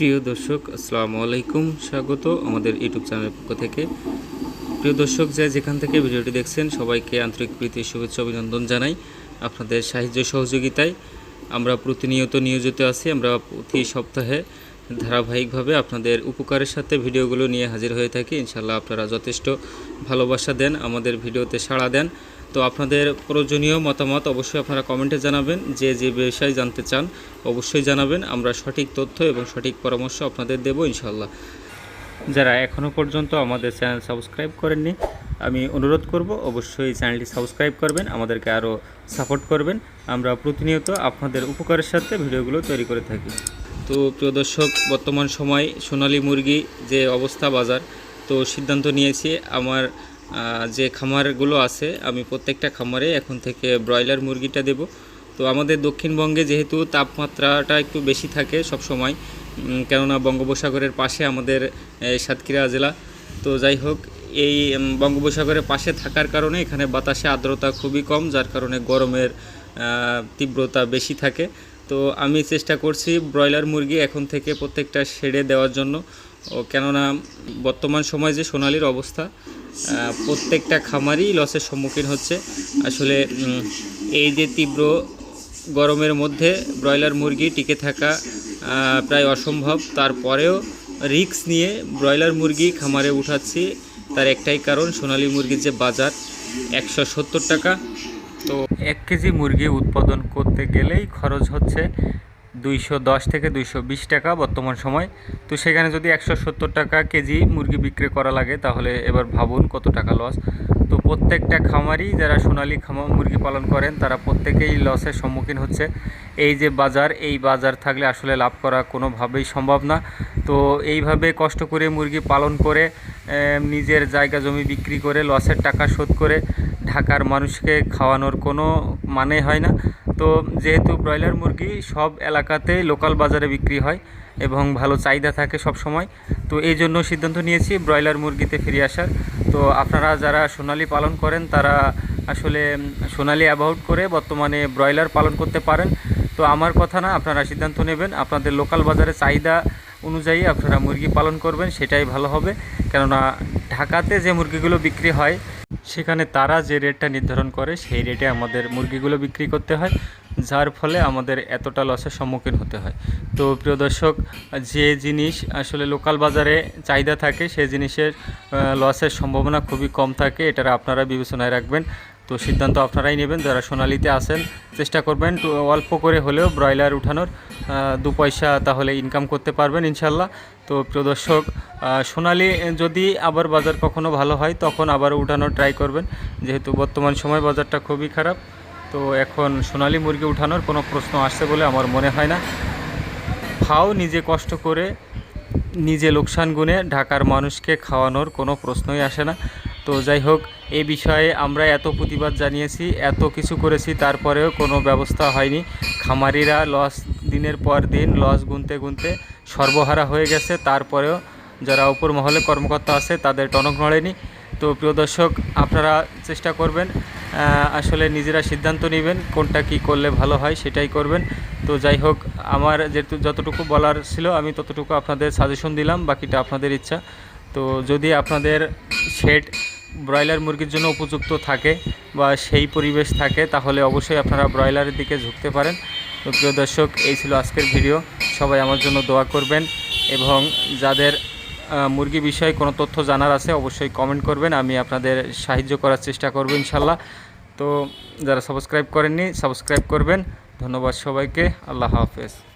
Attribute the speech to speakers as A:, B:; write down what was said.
A: প্রিয় দর্শক, আসসালামু আলাইকুম, স্বাগত আমাদের ইউটিউব চ্যানেলের পক্ষ থেকে। প্রিয় দর্শক, যে যেখান থেকে ভিডিওটি দেখছেন, সবাইকে আন্তরিক প্রীতি, শুভেচ্ছা, অভিনন্দন জানাই আপনাদের সাহায্য সহযোগিতায়। আমরা প্রতিনিয়ত নিয়োজিত আছি, আমরা প্রতি সপ্তাহে ধারাবাহিকভাবে আপনাদের উপকারের সাথে ভিডিওগুলো নিয়ে হাজির হয়ে থাকি। ইনশাল্লাহ আপনারা যথেষ্ট ভালোবাসা দেন, আমাদের ভিডিওতে সাড়া দেন। তো আপনাদের প্রয়োজনীয় মতামত অবশ্যই আপনারা কমেন্টে জানাবেন। যে যে বিষয় জানতে চান অবশ্যই জানাবেন। আমরা সঠিক তথ্য এবং সঠিক পরামর্শ আপনাদের দেব ইনশাল্লাহ যারা এখনও পর্যন্ত আমাদের চ্যানেল সাবস্ক্রাইব করেননি, আমি অনুরোধ করব অবশ্যই চ্যানেলটি সাবস্ক্রাইব করবেন, আমাদেরকে আরও সাপোর্ট করবেন। আমরা প্রতিনিয়ত আপনাদের উপকারের সাথে ভিডিওগুলো তৈরি করে থাকি। তো প্রিয় দর্শক, বর্তমান সময় সোনালী মুরগি যে অবস্থা বাজার, তো সিদ্ধান্ত নিয়েছি আমার যে খামারগুলো আছে, আমি প্রত্যেকটা খামারে এখন থেকে ব্রয়লার মুরগিটা দেব। তো আমাদের দক্ষিণবঙ্গে যেহেতু তাপমাত্রাটা একটু বেশি থাকে সব সময় কেননা বঙ্গোপসাগরের পাশে আমাদের সাতক্ষীরা জেলা। তো যাই হোক, এই বঙ্গোপসাগরের পাশে থাকার কারণে এখানে বাতাসে আর্দ্রতা খুবই কম, যার কারণে গরমের তীব্রতা বেশি থাকে। তো আমি চেষ্টা করছি ব্রয়লার মুরগি এখন থেকে প্রত্যেকটা শেডে দেওয়ার জন্য। ও, কেননা বর্তমান সময় যে সোনালির অবস্থা প্রত্যেকটা খামারই লসের সম্মুখীন হচ্ছে। আসলে এই যে তীব্র গরমের মধ্যে ব্রয়লার মুরগি টিকে থাকা প্রায় অসম্ভব। তারপরেও রিক্স নিয়ে ব্রয়লার মুরগি খামারে উঠাচ্ছি। তার একটাই কারণ, সোনালী মুরগির যে বাজার, একশো সত্তর টাকা। তো এক কেজি মুরগি উৎপাদন করতে গেলেই খরচ হচ্ছে দুইশো দশ থেকে দুইশো বিশ টাকা বর্তমান সময়। তো সেখানে যদি একশো সত্তর টাকা কেজি মুরগি বিক্রি করা লাগে, তাহলে এবার ভাবুন কত টাকা লস তো প্রত্যেকটা খামারই যারা সোনালী খামা মুরগি পালন করেন, তারা প্রত্যেকেই লসের সম্মুখীন হচ্ছে। এই যে বাজার, এই বাজার থাকলে আসলে লাভ করা কোনোভাবেই সম্ভব না। তো এইভাবে কষ্ট করে মুরগি পালন করে নিজের জায়গা জমি বিক্রি করে লসের টাকা শোধ করে ঢাকার মানুষকে খাওয়ানোর কোনো মানে হয় না। তো যেহেতু ব্রয়লার মুরগি সব এলাকাতেই লোকাল বাজারে বিক্রি হয় এবং ভালো চাহিদা থাকে সব সময়, তো এই জন্য সিদ্ধান্ত নিয়েছি ব্রয়লার মুরগিতে ফিরে আসার। তো আপনারা যারা সোনালি পালন করেন, তারা আসলে সোনালি অ্যাবাউট করে বর্তমানে ব্রয়লার পালন করতে পারেন। তো আমার কথা না, আপনারা সিদ্ধান্ত নেবেন। আপনাদের লোকাল বাজারে চাহিদা অনুযায়ী আপনারা মুরগি পালন করবেন, সেটাই ভালো হবে। কেননা ঢাকাতে যে মুরগিগুলো বিক্রি হয় সেখানে তারা যে রেটটা নির্ধারণ করে, সেই রেটে আমাদের মুরগিগুলো বিক্রি করতে হয়, যার ফলে আমাদের এতটা লসের সম্মুখীন হতে হয়। তো প্রিয় দর্শক, যে জিনিস আসলে লোকাল বাজারে চাহিদা থাকে সেই জিনিসের লসের সম্ভাবনা খুবই কম থাকে এটা আপনারা বিবেচনায় রাখবেন। তো সিদ্ধান্ত আপনারাই নেবেন, যারা সোনালিতে আসেন চেষ্টা করবেন অল্প করে হলেও ব্রয়লার উঠানোর দু পয়সা তাহলে ইনকাম করতে পারবেন ইনশাল্লাহ। তো প্রিয় দর্শক সোনালি যদি আবার বাজার কখনো ভালো হয়, তখন আবার উঠানোর ট্রাই করবেন। যেহেতু বর্তমান সময় বাজারটা খুবই খারাপ, তো এখন সোনালি মুরগি উঠানোর কোনো প্রশ্ন আসছে বলে আমার মনে হয় না। ফাও নিজে কষ্ট করে নিজে লোকসান গুনে ঢাকার মানুষকে খাওয়ানোর কোনো প্রশ্নই আসে না। তো যাই হোক, এই বিষয়ে আমরা এত প্রতিবাদ জানিয়েছি, এত কিছু করেছি, তারপরেও কোনো ব্যবস্থা হয়নি। খামারিরা লস দিনের পর দিন লস গুনতে গুনতে সর্বহারা হয়ে গেছে, তারপরেও যারা উপর মহলে কর্মকর্তা আছে, তাদের টনক নড়েনি। তো প্রিয় দর্শক, আপনারা চেষ্টা করবেন আসলে নিজেরা সিদ্ধান্ত নেবেন কোনটা কি করলে ভালো হয়, সেটাই করবেন। তো যাই হোক, আমার যেহেতু যতটুকু বলার ছিল, আমি ততটুকু আপনাদের সাজেশন দিলাম, বাকিটা আপনাদের ইচ্ছা। তো যদি আপনাদের শেড ব্রয়লার মুরগির জন্য উপযুক্ত থাকে বা সেই পরিবেশ থাকে, তাহলে অবশ্যই আপনারা ব্রয়লারের দিকে ঝুঁকতে পারেন। তো প্রিয় দর্শক, এই ছিল আজকের ভিডিও। সবাই আমার জন্য দোয়া করবেন এবং যাদের মুরগি বিষয়ে কোনো তথ্য জানার আছে, অবশ্যই কমেন্ট করবেন। আমি আপনাদের সাহায্য করার চেষ্টা করব ইনশাল্লাহ। তো যারা সাবস্ক্রাইব করেননি, সাবস্ক্রাইব করবেন। ধন্যবাদ সবাইকে। আল্লাহ হাফেজ।